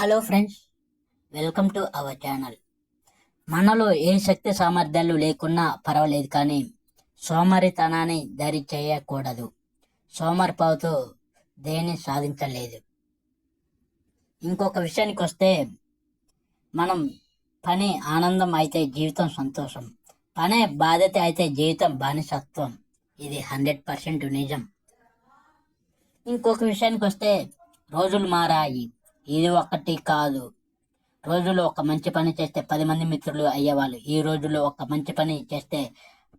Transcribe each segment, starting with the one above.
Hello friends welcome to our channel మనలో ఏ శక్తి సామర్థ్యాలు లేకున్నా పర్వాలేదు కానీ సోమరితనాన్ని దరి చేయకూడదు. సోమరిపావుతో దేన్ని సాధించలేదు. ఇంకొక విషయానికి వస్తే మనం పని ఆనందం అయితే జీవితం సంతోషం. పనే బాధ్యత అయితే జీవితం బానిసత్వం. ఇది హండ్రెడ్ పర్సెంట్ నిజం. ఇంకొక విషయానికి వస్తే రోజులు మారాయి. ఇది ఒకటి కాదు. రోజులో ఒక మంచి పని చేస్తే పది మంది మిత్రులు అయ్యేవాళ్ళు. ఈ రోజుల్లో ఒక మంచి పని చేస్తే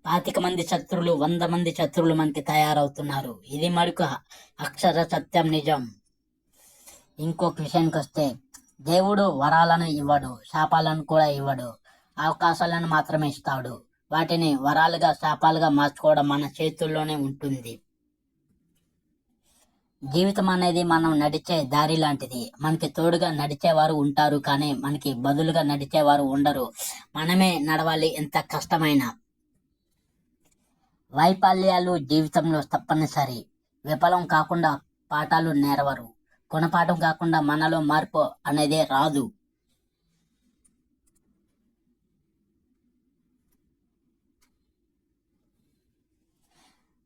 పాతిక మంది శత్రువులు వంద మంది శత్రువులు మనకి తయారవుతున్నారు. ఇది మడుకు అక్షర సత్యం నిజం. ఇంకొక విషయానికి వస్తే దేవుడు వరాలను ఇవ్వడు శాపాలను కూడా ఇవ్వడు అవకాశాలను మాత్రమే ఇస్తాడు. వాటిని వరాలుగా శాపాలుగా మార్చుకోవడం మన చేతుల్లోనే ఉంటుంది. జీవితం అనేది మనం నడిచే దారి లాంటిది. మనకి తోడుగా నడిచేవారు ఉంటారు కానీ మనకి బదులుగా నడిచేవారు ఉండరు. మనమే నడవాలి ఎంత కష్టమైన. వైఫల్యాలు జీవితంలో తప్పనిసరి. విఫలం కాకుండా పాఠాలు నేరవరు. గుణపాఠం కాకుండా మనలో మార్పు అనేదే రాదు.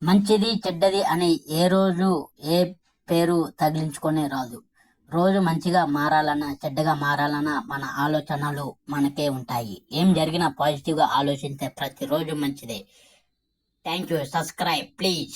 మంచిది చెడ్డది అని ఏ రోజు ఏ పేరు తగిలించుకొని రాదు. రోజు మంచిగా మారాలన్నా చెడ్డగా మారాలన్నా మన ఆలోచనలు మనకే ఉంటాయి. ఏం జరిగినా పాజిటివ్గా ఆలోచిస్తే ప్రతిరోజు మంచిదే. Thank you subscribe please.